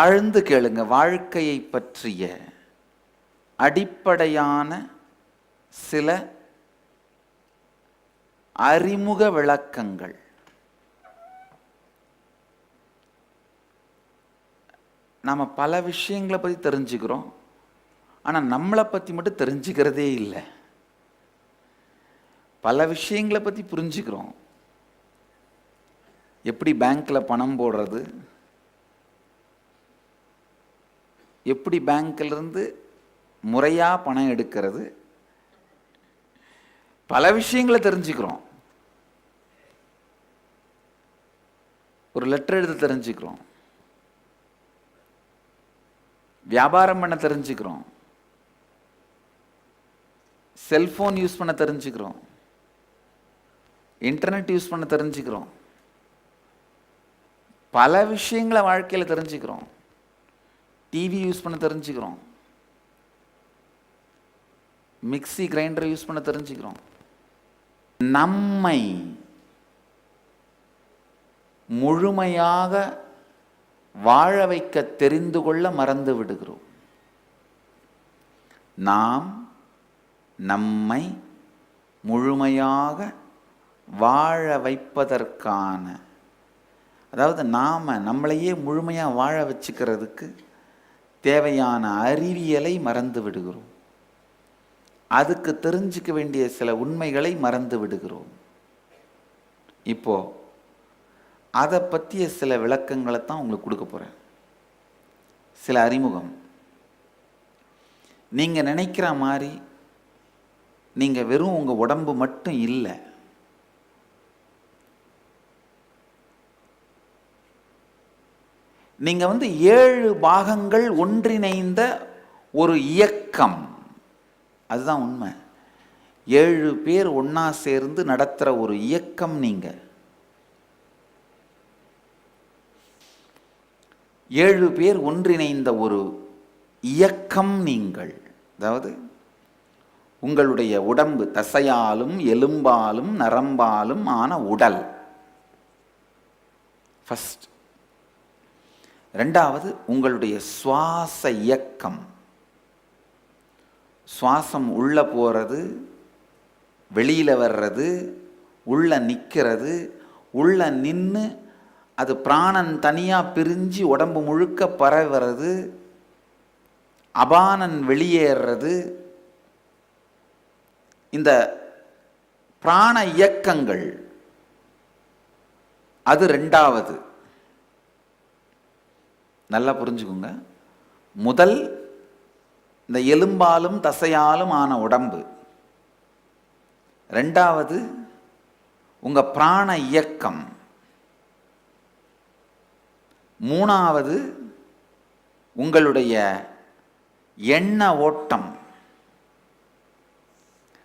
ஆழ்ந்து கேளுங்க வாழ்க்கையை பற்றிய அடிப்படையான சில அறிமுக விளக்கங்கள். நாம் பல விஷயங்களை பற்றி தெரிஞ்சுக்கிறோம். ஆனால் நம்மளை பற்றி மட்டும் தெரிஞ்சுக்கிறதே இல்லை. பல விஷயங்களை பற்றி புரிஞ்சுக்கிறோம். எப்படி பேங்க்கில் பணம் போடுறது? எப்படி பேங்க்கிலிருந்து முறையாக பணம் எடுக்கிறது? பல விஷயங்களை தெரிஞ்சுக்கிறோம். ஒரு லெட்டர் எழுத தெரிஞ்சுக்கிறோம். வியாபாரம் பண்ண தெரிஞ்சுக்கிறோம். செல்ஃபோன் யூஸ் பண்ண தெரிஞ்சுக்கிறோம். இன்டர்நெட் யூஸ் பண்ண தெரிஞ்சுக்கிறோம். பல விஷயங்களை வாழ்க்கையில் தெரிஞ்சுக்கிறோம். டிவி யூஸ் பண்ண தெரிஞ்சுக்கிறோம். மிக்ஸி கிரைண்டர் யூஸ் பண்ண தெரிஞ்சுக்கிறோம். நம்மை முழுமையாக வாழ வைக்க தெரிந்து கொள்ள மறந்து விடுகிறோம். நாம் நம்மை முழுமையாக வாழ வைப்பதற்கான அதாவது நாம் நம்மளையே முழுமையாக வாழ வச்சுக்கிறதுக்கு தேவையான அறிவியலை மறந்து விடுகிறோம். அதுக்கு தெரிஞ்சுக்க வேண்டிய சில உண்மைகளை மறந்து விடுகிறோம். இப்போ அதை பற்றிய சில விளக்கங்களை தான் உங்களுக்கு கொடுக்க போகிறேன் சில அறிமுகம். நீங்கள் நினைக்கிற மாதிரி நீங்கள் வெறும் உங்கள் உடம்பு மட்டும் இல்லை. நீங்கள் வந்து ஏழு பாகங்கள் ஒன்றிணைந்த ஒரு இயக்கம். அதுதான் உண்மை. ஏழு பேர் ஒன்றா சேர்ந்து நடத்துகிற ஒரு இயக்கம் நீங்கள் ஏழு பேர் ஒன்றிணைந்த ஒரு இயக்கம் நீங்கள். அதாவது உங்களுடைய உடம்பு தசையாலும் எலும்பாலும் நரம்பாலும் ஆன உடல். ஃபஸ்ட் ரெண்டாவது உங்களுடைய சுவாச இயக்கம். சுவாசம் உள்ளே போகிறது வெளியில் வர்றது உள்ளே நிற்கிறது உள்ள நின்று அது பிராணன் தனியாக பிரிஞ்சு உடம்பு முழுக்க பரவுறது அபானன் வெளியேறது இந்த பிராண இயக்கங்கள். அது ரெண்டாவது. நல்லா புரிஞ்சுக்குங்க. முதல் இந்த எலும்பாலும் தசையாலும் ஆன உடம்பு. ரெண்டாவது உங்கள் பிராண இயக்கம். மூணாவது உங்களுடைய எண்ண ஓட்டம்.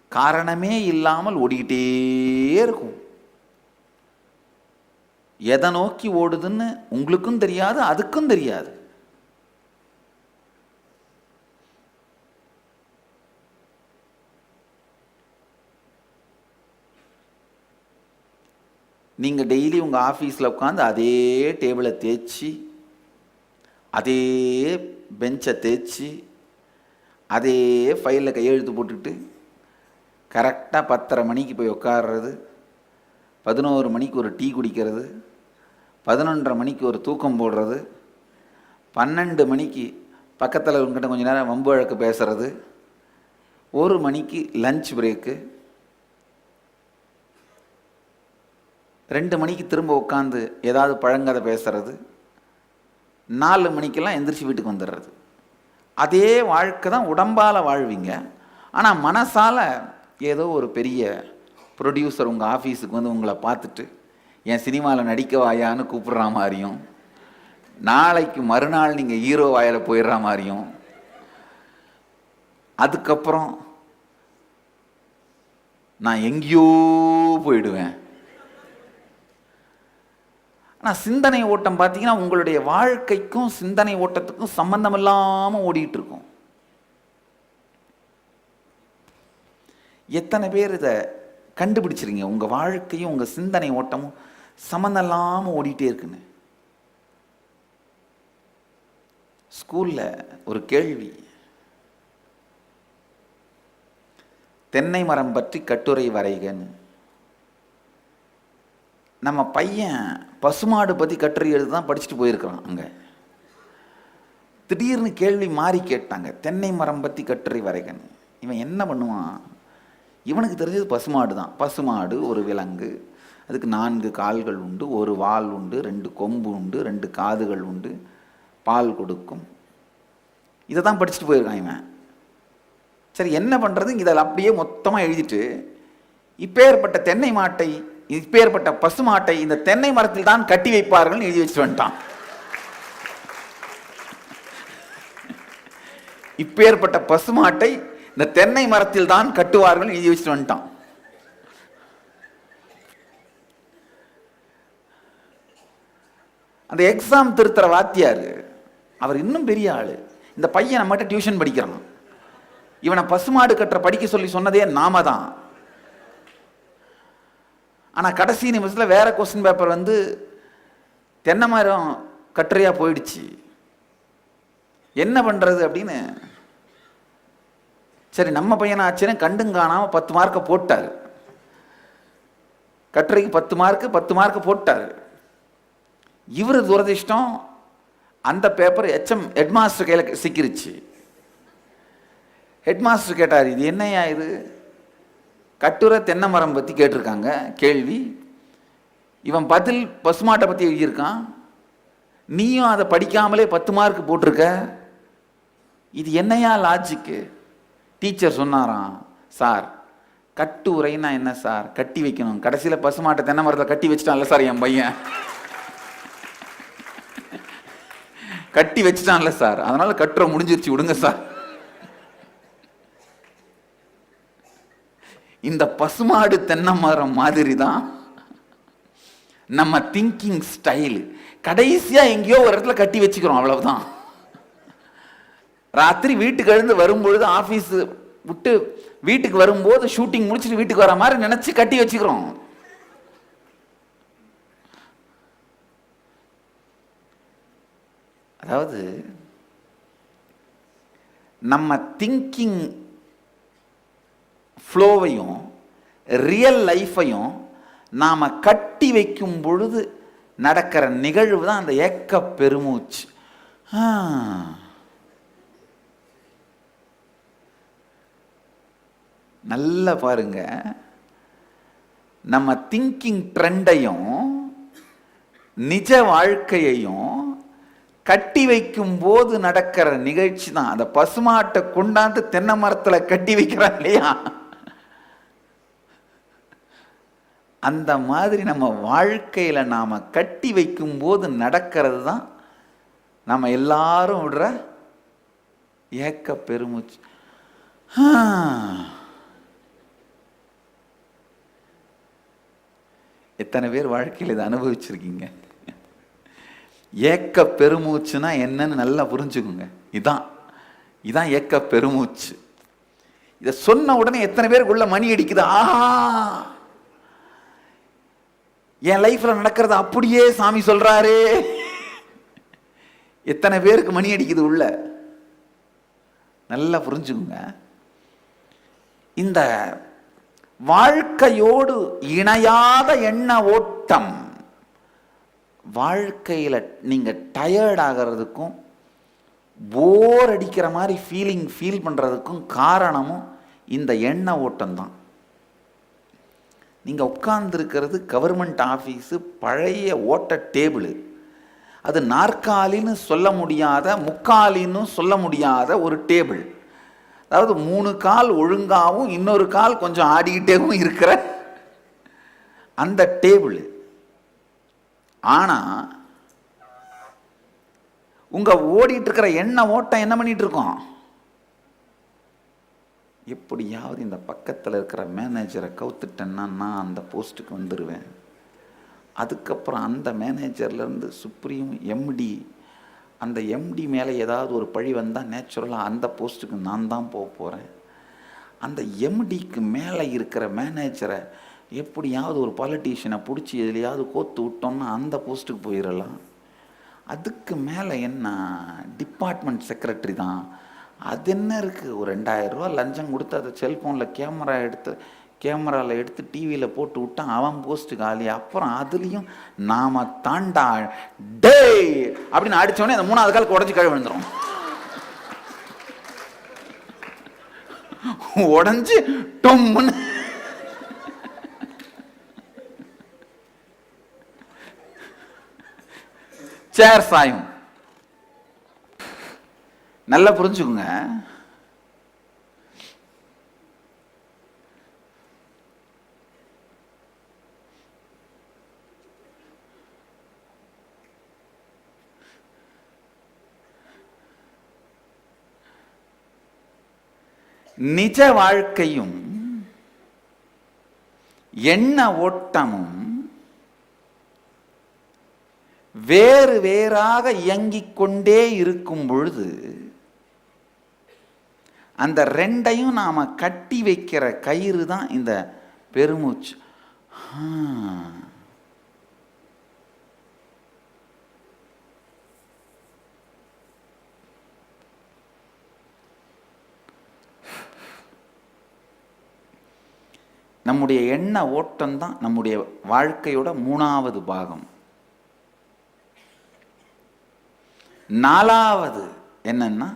காரணமே இல்லாமல் ஓடிக்கிட்டே இருக்கும். எதை நோக்கி ஓடுதுன்னு உங்களுக்கும் தெரியாது அதுக்கும் தெரியாது. நீங்கள் டெய்லி உங்கள் ஆஃபீஸில் உட்காந்து அதே டேபிளை தேய்ச்சி அதே பெஞ்சை தேய்ச்சி அதே ஃபைலில் கையெழுத்து போட்டுக்கிட்டு கரெக்டாக பத்தரை மணிக்கு போய் உட்கார்றது பதினோரு மணிக்கு ஒரு டீ குடிக்கிறது பதினொன்றரை மணிக்கு ஒரு தூக்கம் போடுறது பன்னெண்டு மணிக்கு பக்கத்தில் உங்ககிட்ட கொஞ்சம் நேரம் வம்பு வழக்கு பேசுகிறது ஒரு மணிக்கு லஞ்ச் பிரேக்கு ரெண்டு மணிக்கு திரும்ப உட்காந்து ஏதாவது பழங்கதை பேசுறது நாலு மணிக்கெல்லாம் எந்திரிச்சு வீட்டுக்கு வந்துடுறது. அதே வாழ்க்கை தான் உடம்பால் வாழ்வீங்க. ஆனால் மனசால் ஏதோ ஒரு பெரிய ப்ரொடியூசர் உங்கள் ஆஃபீஸுக்கு வந்து உங்களை பார்த்துட்டு என் சினிமாவில் நடிக்க வாயான்னு கூப்பிடுற மாதிரியும் நாளைக்கு மறுநாள் நீங்கள் ஹீரோ வாயில் போயிடுற மாதிரியும் அதுக்கப்புறம் நான் எங்கேயோ போயிடுவேன். ஆனால் சிந்தனை ஓட்டம் பார்த்தீங்கன்னா உங்களுடைய வாழ்க்கைக்கும் சிந்தனை ஓட்டத்துக்கும் சம்பந்தம் இல்லாமல் ஓடிட்டு இருக்கும் எத்தனை பேர் இதை கண்டுபிடிச்சிருங்க. உங்கள் வாழ்க்கையும் உங்கள் சிந்தனை ஓட்டமும் சம்மந்தம் ஓடிட்டே இருக்குன்னு. ஸ்கூலில் ஒரு கேள்வி. தென்னை மரம் பற்றி கட்டுரை வரைகன்னு. நம்ம பையன் பசுமாடு பற்றி கட்டுரை எழுதி தான் படிச்சுட்டு போயிருக்கிறான் அங்கே. திடீர்னு கேள்வி மாறி கேட்டாங்க. தென்னை மரம் பற்றி கட்டுரை வரைகன்னு. இவன் என்ன பண்ணுவான்? இவனுக்கு தெரிஞ்சது பசுமாடு தான். பசுமாடு ஒரு விலங்கு. அதுக்கு நான்கு கால்கள் உண்டு ஒரு வால் உண்டு ரெண்டு கொம்பு உண்டு ரெண்டு காதுகள் உண்டு பால் கொடுக்கும். இதை தான் படிச்சுட்டு போயிருக்கான் இவன். சரி என்ன பண்ணுறது இதில் அப்படியே மொத்தமாக எழுதிட்டு இப்பேற்பட்ட தென்னை மாட்டை இப்பேற்பட்ட பசுமாட்டை இந்த தென்னை மரத்தில் தான் கட்டி வைப்பார்கள் எழுதி வச்சுட்டு வந்துட்டான். இப்பேற்பட்ட பசுமாட்டை இந்த தென்னை மரத்தில் தான் கட்டுவார்கள் எழுதி வச்சுட்டு வந்துட்டான். அந்த எக்ஸாம் திருத்துற வாத்தியார் அவர் இன்னும் பெரிய ஆளு. இந்த பையன் நம்மகிட்ட டியூஷன் படிக்கிறான். இவனை பசுமாடு கட்டுற படிக்க சொல்லி சொன்னதே நாம தான். ஆனால் கடைசி நிமிஷத்தில் வேற கொஸ்டின் பேப்பர் வந்து தென்னை மரம் கட்டுரையாக போயிடுச்சு. என்ன பண்ணுறது அப்படின்னு சரி நம்ம பையன் கண்டும் காணாமல் பத்து மார்க்கை போட்டார். கட்டுரைக்கு பத்து மார்க்கு பத்து மார்க்கு போட்டார். இவர் துரதிர்ஷ்டம் அந்த பேப்பர் எச்எம் ஹெட்மாஸ்டர் கையில் சிக்கிருச்சு. ஹெட்மாஸ்டர் கேட்டார் இது என்னையா இது? கட்டுரை தென்னை மரம் பற்றி கேட்டிருக்காங்க கேள்வி. இவன் பதில் பசுமாட்டை பற்றி எழுதியிருக்கான். நீயும் அதை படிக்காமலே பத்து மார்க் போட்டிருக்க. இது என்னையா லாஜிக்கு டீச்சர் சொன்னாராம் சார் கட்டுரைன்னா என்ன சார்? கட்டி வைக்கணும். கடைசியில் பசுமாட்டை தென்னை மரத்தில் கட்டி வச்சிட்டான்ல சார் என் பையன். கட்டி வச்சிட்டான்ல சார். அதனால கட்டுரை முடிஞ்சிருச்சு. விடுங்க சார். இந்த பசுமாடு தென்னை மரம் மாதிரி தான் நம்ம திங்கிங் ஸ்டைல் கடைசியா எங்கேயோ ஒரு இடத்துல கட்டி வச்சுக்கிறோம். அவ்வளவுதான். ராத்திரி வீட்டுக்கு எழுந்து வரும்பொழுது ஆஃபீஸ் விட்டு வீட்டுக்கு வரும்போது ஷூட்டிங் முடிச்சுட்டு வீட்டுக்கு வர மாதிரி நினைச்சு கட்டி வச்சுக்கிறோம் அதாவது நம்ம திங்கிங் ஃப்ளோவையும் ரியல் லைஃப்பையும் நாம் கட்டி வைக்கும் பொழுது நடக்கிற நிகழ்வு தான் அந்த ஏக்க பெருமூச்சு ஆ. நல்லா பாருங்க. நம்ம திங்கிங் ட்ரெண்டையும் நிஜ வாழ்க்கையையும் கட்டி வைக்கும் போது நடக்கிற நிகழ்ச்சி தான். அந்த பசுமாட்டை கொண்டாந்து தென்னை மரத்தில் கட்டி வைக்கிறான் இல்லையா? அந்த மாதிரி நம்ம வாழ்க்கையில் நாம் கட்டி வைக்கும் போது நடக்கிறது தான் நம்ம எல்லாரும் விடுற ஏக்க பெருமூச்சு. ஆ. எத்தனை பேர் வாழ்க்கையில் இதை அனுபவிச்சிருக்கீங்க? ஏக்க பெருமூச்சுனா என்னன்னு நல்லா புரிஞ்சுக்குங்க. இதான். இதான் ஏக்க பெருமூச்சு. இதை சொன்ன உடனே எத்தனை பேருக்குள்ள மணி அடிக்குது? ஆஹா என் லைஃப்ல நடக்கிறது அப்படியே சாமி சொல்றாரே. எத்தனை பேருக்கு மணி அடிக்குது உள்ள? நல்லா புரிஞ்சுக்குங்க. இந்த வாழ்க்கையோடு இணையாத எண்ண ஓட்டம். வாழ்க்கையில் நீங்கள் டயர்ட் ஆகிறதுக்கும் போர் அடிக்கிற மாதிரி ஃபீலிங் ஃபீல் பண்ணுறதுக்கும் காரணமும் இந்த எண்ண ஓட்டம் தான் நீங்கள் உட்கார்ந்துருக்கிறது கவர்மெண்ட் ஆஃபீஸு பழைய ஓட்ட டேபிள் அது நாற்காலின்னு சொல்ல முடியாத முக்காலின்னு சொல்ல முடியாத ஒரு டேபிள் அதாவது மூணு கால் ஒழுங்காகவும் இன்னொரு கால் கொஞ்சம் ஆடிக்கிட்டேவும் இருக்கிற அந்த டேபிள். ஆனால் உங்கள் ஓடிட்டு இருக்கிற எண்ண ஓட்டம் என்ன பண்ணிட்டு இருக்கோம் எப்படியாவது இந்த பக்கத்தில் இருக்கிற மேனேஜரை கவுத்துட்டேன்னா நான் அந்த போஸ்ட்டுக்கு வந்துடுவேன் அதுக்கப்புறம் அந்த மேனேஜர்லேருந்து சுப்ரீம் எம்டி அந்த எம்டி மேலே ஏதாவது ஒரு பழி வந்தால் நேச்சுரலாக அந்த போஸ்ட்டுக்கு நான் தான் போக போகிறேன் அந்த எம்டிக்கு மேலே இருக்கிற மேனேஜரை எப்படியாவது ஒரு பாலிட்டிஷியனை பிடிச்சி எதுலையாவது கோத்து விட்டோம்னா அந்த போஸ்ட்டுக்கு போயிடலாம் அதுக்கு மேலே என்ன டிபார்ட்மெண்ட் செக்ரட்டரி தான். அது என்ன இருக்குது ஒரு ரெண்டாயிரம் ரூபா லஞ்சம் கொடுத்து அதை செல்ஃபோனில் கேமரா எடுத்து கேமராவில் எடுத்து டிவியில் போட்டு விட்டான். அவன் போஸ்ட் காலி. அப்புறம் அதுலேயும் நாம தாண்டா டேய் அப்படின்னு அடித்தோடனே அந்த மூணாவது காலுக்கு உடஞ்சி கழுவி விழுந்துடும் உடஞ்சி டொம்முன்னு. சேர் சாயும். நல்லா புரிஞ்சுக்குங்க. நிஜ வாழ்க்கையும் எண்ண ஓட்டமும் வேறு வேறாக இயங்கிக் கொண்டே இருக்கும் பொழுது அந்த ரெண்டையும் நாம கட்டி வைக்கிற கயிறு தான் இந்த பெருமூச்சு. நம்முடைய எண்ண ஓட்டம் தான் நம்முடைய வாழ்க்கையோட மூணாவது பாகம். நாலாவது என்னன்னா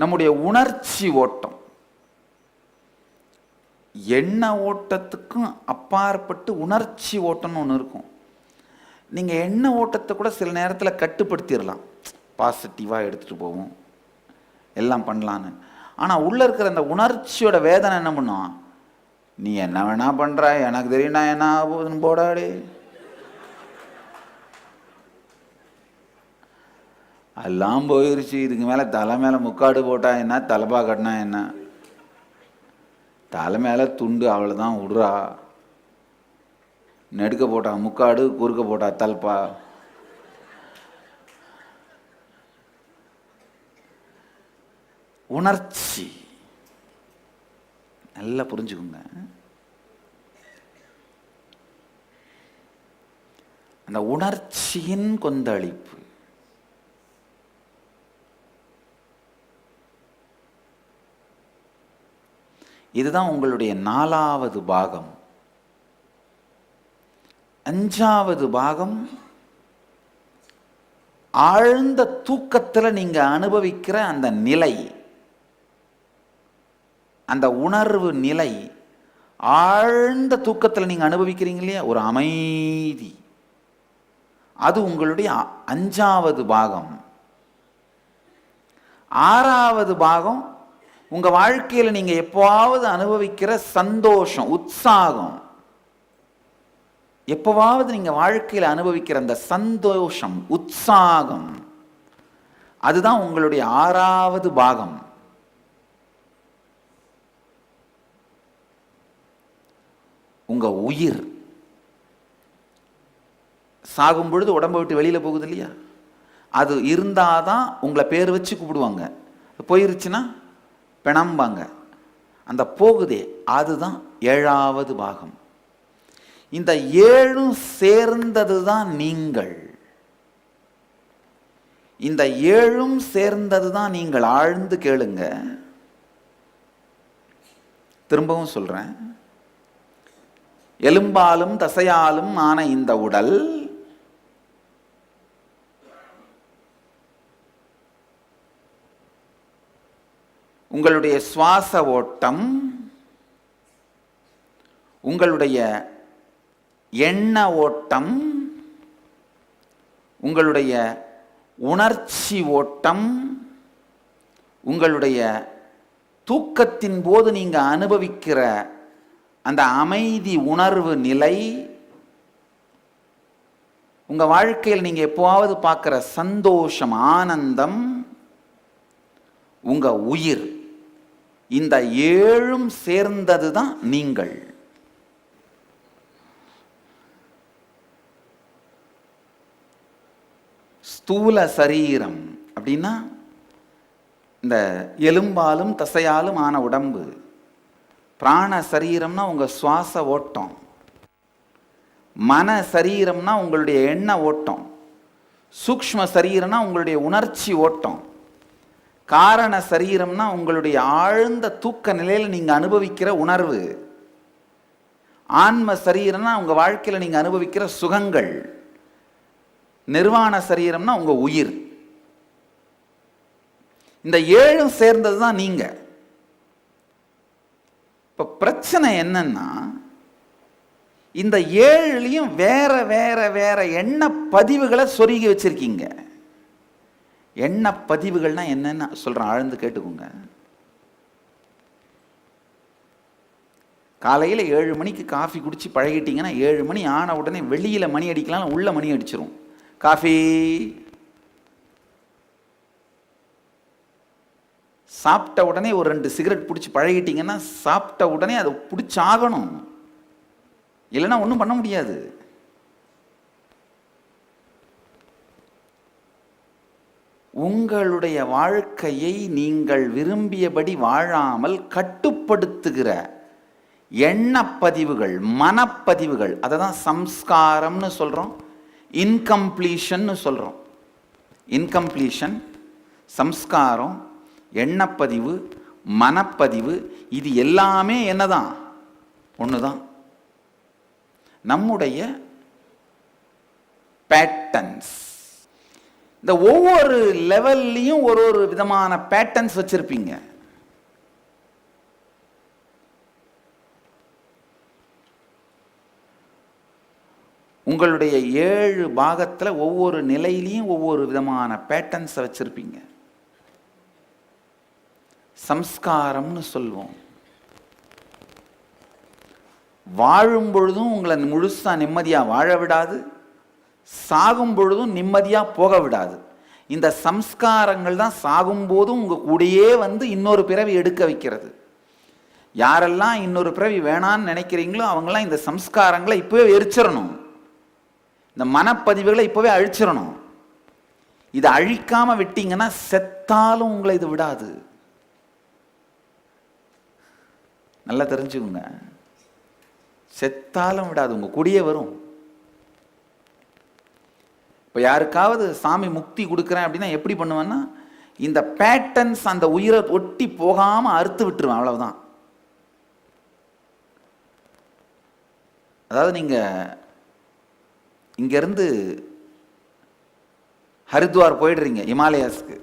நம்முடைய உணர்ச்சி ஓட்டம். எண்ண ஓட்டத்துக்கும் அப்பாற்பட்டு உணர்ச்சி ஓட்டம்னு ஒன்று இருக்கும். நீங்கள் எண்ண ஓட்டத்தை கூட சில நேரத்தில் கட்டுப்படுத்திடலாம். பாசிட்டிவாக எடுத்துகிட்டு போவோம். எல்லாம் பண்ணலான்னு. ஆனால் உள்ளே இருக்கிற அந்த உணர்ச்சியோட வேதனை என்ன பண்ணும்? நீ என்ன வேணா பண்ணுற எனக்கு தெரியும் நான் என்ன ஆக போகுதுன்னு போடாடே எல்லாம் போயிருச்சு இதுக்கு மேலே தலை மேலே முக்காடு போட்டா என்ன தலைப்பா கட்டினா என்ன? தலை மேலே துண்டு அவ்வளோதான் விடுறா நெடுக்க போட்டா முக்காடு குறுக்க போட்டா தல்பா உணர்ச்சி. நல்லா புரிஞ்சுக்குங்க. அந்த உணர்ச்சியின் கொந்தளிப்பு. இதுதான் உங்களுடைய நாலாவது பாகம். அஞ்சாவது பாகம் ஆழ்ந்த தூக்கத்துல நீங்க அனுபவிக்கிற அந்த நிலை. அந்த உணர்வு நிலை ஆழ்ந்த தூக்கத்தில் நீங்கள் அனுபவிக்கிறீங்க இல்லையா? ஒரு அமைதி. அது உங்களுடைய அஞ்சாவது பாகம். ஆறாவது பாகம் உங்கள் வாழ்க்கையில் நீங்கள் எப்போவாவது அனுபவிக்கிற சந்தோஷம் உற்சாகம். எப்போவாவது நீங்கள் வாழ்க்கையில் அனுபவிக்கிற அந்த சந்தோஷம் உற்சாகம் அதுதான் உங்களுடைய ஆறாவது பாகம். உங்க உயிர் சாகும் பொழுது உடம்பை விட்டு வெளியில போகுது இல்லையா? அது இருந்தாதான் உங்களை பேர் வச்சு கூப்பிடுவாங்க. போயிருச்சுன்னா பிணம்பாங்க. அந்த போகுதே அதுதான் ஏழாவது பாகம். இந்த ஏழும் சேர்ந்தது தான் நீங்கள். இந்த ஏழும் சேர்ந்தது தான் நீங்கள். ஆழ்ந்து கேளுங்க. திரும்பவும் சொல்றேன். எலும்பாலும் தசையாலும் ஆன இந்த உடல் உங்களுடைய சுவாச ஓட்டம் உங்களுடைய எண்ண ஓட்டம் உங்களுடைய உணர்ச்சி ஓட்டம் உங்களுடைய தூக்கத்தின் போது நீங்க அனுபவிக்கிற அந்த அமைதி உணர்வு நிலை உங்க வாழ்க்கையில் நீங்கள் எப்போவாவது பார்க்குற சந்தோஷம் ஆனந்தம் உங்க உயிர் இந்த ஏழும் சேர்ந்தது தான் நீங்கள். ஸ்தூல சரீரம் அப்படின்னா இந்த எலும்பாலும் தசையாலும் ஆன உடம்பு. பிராண சரீரம்னா உங்கள் சுவாச ஓட்டம். மன சரீரம்னா உங்களுடைய எண்ண ஓட்டம். சூக்ஷ்ம சரீரம்னா உங்களுடைய உணர்ச்சி ஓட்டம். காரண சரீரம்னா உங்களுடைய ஆழ்ந்த தூக்க நிலையில் நீங்கள் அனுபவிக்கிற உணர்வு. ஆன்ம சரீரம்னா உங்கள் வாழ்க்கையில் நீங்கள் அனுபவிக்கிற சுகங்கள். நிர்வாண சரீரம்னா உங்கள் உயிர். இந்த ஏழும் சேர்ந்தது தான் நீங்கள் இப்போ பிரச்சனை என்னன்னா இந்த ஏழுலையும் வேற வேற வேற எண்ண பதிவுகளை சொருகி வச்சிருக்கீங்க. எண்ண பதிவுகள்னா என்னன்னு சொல்கிறேன் ஆழ்ந்து கேட்டுக்கோங்க. காலையில் ஏழு மணிக்கு காஃபி குடிச்சு பழகிட்டீங்கன்னா ஏழு மணி ஆன உடனே வெளியில் மணி அடிக்கலாம் உள்ள மணி அடிச்சிரும். காஃபி சாப்பிட்ட உடனே ஒரு ரெண்டு சிகரெட் பிடிச்சி பழகிட்டீங்கன்னா சாப்பிட்ட உடனே அதை பிடிச்சாகணும். இல்லைன்னா ஒன்றும் பண்ண முடியாது. உங்களுடைய வாழ்க்கையை நீங்கள் விரும்பியபடி வாழாமல் கட்டுப்படுத்துகிற எண்ணப்பதிவுகள் மனப்பதிவுகள் அதை தான் சம்ஸ்காரம்னு சொல்கிறோம் இன்கம்ப்ளீஷன்னு சொல்கிறோம் இன்கம்ப்ளீஷன் சம்ஸ்காரம் எண்ணப்பதிவு மனப்பதிவு இது எல்லாமே என்னதான்? ஒன்று தான் நம்முடைய பேட்டன்ஸ் இந்த ஒவ்வொரு லெவல்லையும் ஒரு ஒரு விதமான பேட்டர்ன்ஸ் வச்சுருப்பீங்க. உங்களுடைய ஏழு பாகத்தில் ஒவ்வொரு நிலையிலையும் ஒவ்வொரு விதமான பேட்டர்ன்ஸை வச்சுருப்பீங்க. சம்ஸ்காரம்னு சொல்லுவோம். வாழும் பொழுதும் உங்களை முழுசாக நிம்மதியாக வாழ விடாது. சாகும் பொழுதும் நிம்மதியாக போக விடாது. இந்த சம்ஸ்காரங்கள் தான் சாகும்போதும் உங்கள் கூடயே வந்து இன்னொரு பிறவி எடுக்க வைக்கிறது. யாரெல்லாம் இன்னொரு பிறவி வேணான்னு நினைக்கிறீங்களோ அவங்களாம் இந்த சம்ஸ்காரங்களை இப்போவே எரிச்சிடணும் இந்த மனப்பதிவுகளை இப்போவே அழிச்சிடணும் இதை அழிக்காமல் விட்டீங்கன்னா செத்தாலும் உங்களை இது விடாது. நல்லா தெரிஞ்சுக்கோங்க. செத்தாலும் விடாது உங்கள் கூடியே வரும். இப்போ யாருக்காவது சாமி முக்தி கொடுக்குறேன் அப்படின்னா எப்படி பண்ணுவேன்னா இந்த பேட்டர்ன்ஸ் அந்த உயிரை ஒட்டி போகாமல் அறுத்து விட்டுருவேன் அவ்வளவுதான். அதாவது நீங்கள் இங்கேருந்து ஹரித்வார் போயிடுறீங்க இமாலயாஸ்க்கு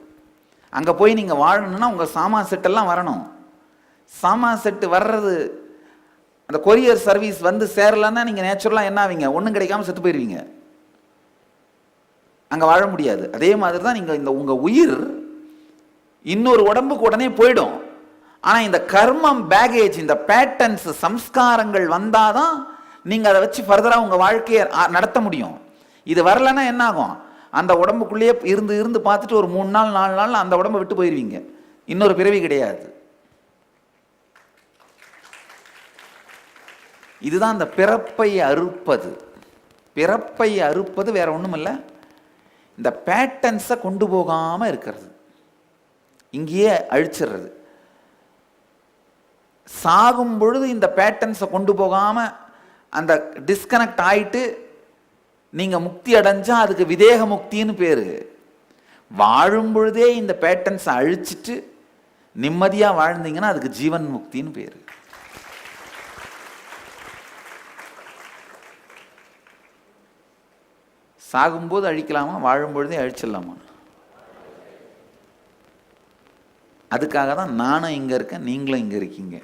அங்கே போய் நீங்கள் வாழணும்னா உங்கள் சாமான் செட்டெல்லாம் வரணும். சாமான் செட்டு வர்றது அந்த கொரியர் சர்வீஸ் வந்து சேரலன்னா நீங்கள் நேச்சுரலாக என்ன ஆவீங்க ஒன்றும் கிடைக்காம செத்து போயிடுவீங்க அங்கே வாழ முடியாது. அதே மாதிரி தான் நீங்கள் இந்த உங்கள் உயிர் இன்னொரு உடம்புக்கு உடனே போயிடும். ஆனால் இந்த கர்மம் பேகேஜ் இந்த பேட்டர்ன்ஸ் சம்ஸ்காரங்கள் வந்தால் தான் நீங்கள் அதை வச்சு ஃபர்தராக உங்கள் வாழ்க்கையை நடத்த முடியும். இது வரலன்னா என்ன ஆகும் அந்த உடம்புக்குள்ளேயே இருந்து இருந்து பார்த்துட்டு ஒரு மூணு நாள் நாலு நாள் அந்த உடம்பை விட்டு போயிடுவீங்க இன்னொரு பிறவி கிடையாது. இதுதான் அந்த பிறப்பை அறுப்பது. பிறப்பை அறுப்பது வேற இல்லை இந்த பேட்டன்ஸை கொண்டு போகாமல் இருக்கிறது. இங்கேயே அழிச்சிடுறது. சாகும் பொழுது இந்த பேட்டன்ஸை கொண்டு போகாமல் அந்த டிஸ்கனெக்ட் ஆயிட்டு நீங்கள் முக்தி அடைஞ்சால் அதுக்கு விதேக முக்தின்னு பேர். வாழும் பொழுதே இந்த பேட்டன்ஸை அழிச்சிட்டு நிம்மதியாக வாழ்ந்தீங்கன்னா அதுக்கு ஜீவன் முக்தின்னு பேர். சாகும்போது அழிக்கலாமா வாழும் பொழுதே அழிச்சிடலாமா? அதுக்காக தான் நானும் இங்க இருக்கேன் நீங்களும் இங்க இருக்கீங்க.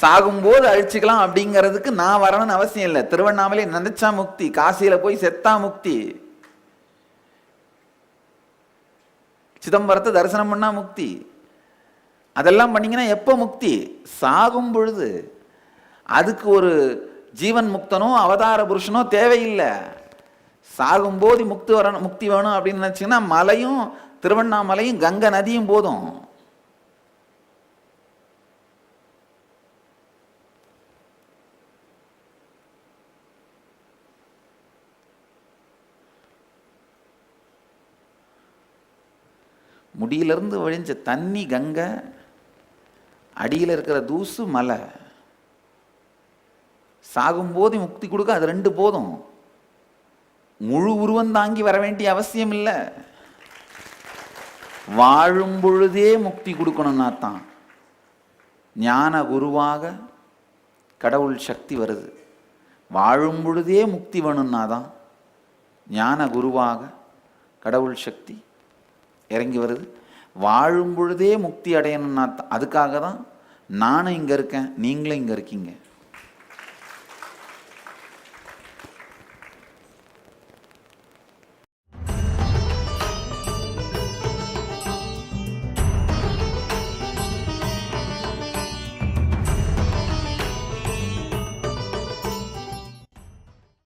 சாகும்போது அழிச்சுக்கலாம் அப்படிங்கிறதுக்கு நான் வரணும்னு அவசியம் இல்லை. திருவண்ணாமலை நினைச்சா முக்தி காசியில போய் செத்தா முக்தி. சிதம்பரத்தை தரிசனம் பண்ணா முக்தி. அதெல்லாம் பண்ணீங்கன்னா எப்போ முக்தி? சாகும் பொழுது அதுக்கு ஒரு ஜீவன் முக்தனோ அவதார புருஷனோ தேவையில்லை. சாகும்போது முக்தி வரணும் முக்தி வேணும் அப்படின்னு நினச்சிங்கன்னா மலையும் திருவண்ணாமலையும் கங்கை நதியும் போதும். முடியிலிருந்து வழிஞ்ச தண்ணி கங்கை அடியில் இருக்கிற தூசு மலை. சாகும்போது முக்தி கொடுக்க அது ரெண்டு போதும். முழு உருவம் தாங்கி வர வேண்டிய அவசியம் இல்லை. வாழும் பொழுதே முக்தி கொடுக்கணும்னா தான் ஞான குருவாக கடவுள் சக்தி வருது. வாழும் பொழுதே முக்தி வேணும்னா தான் ஞான குருவாக கடவுள் சக்தி இறங்கி வருது. வாழும் பொழுதே முக்தி அடையணும்னா தான் அதுக்காக தான் நானும் இங்கே இருக்கேன் நீங்களும் இங்கே இருக்கீங்க.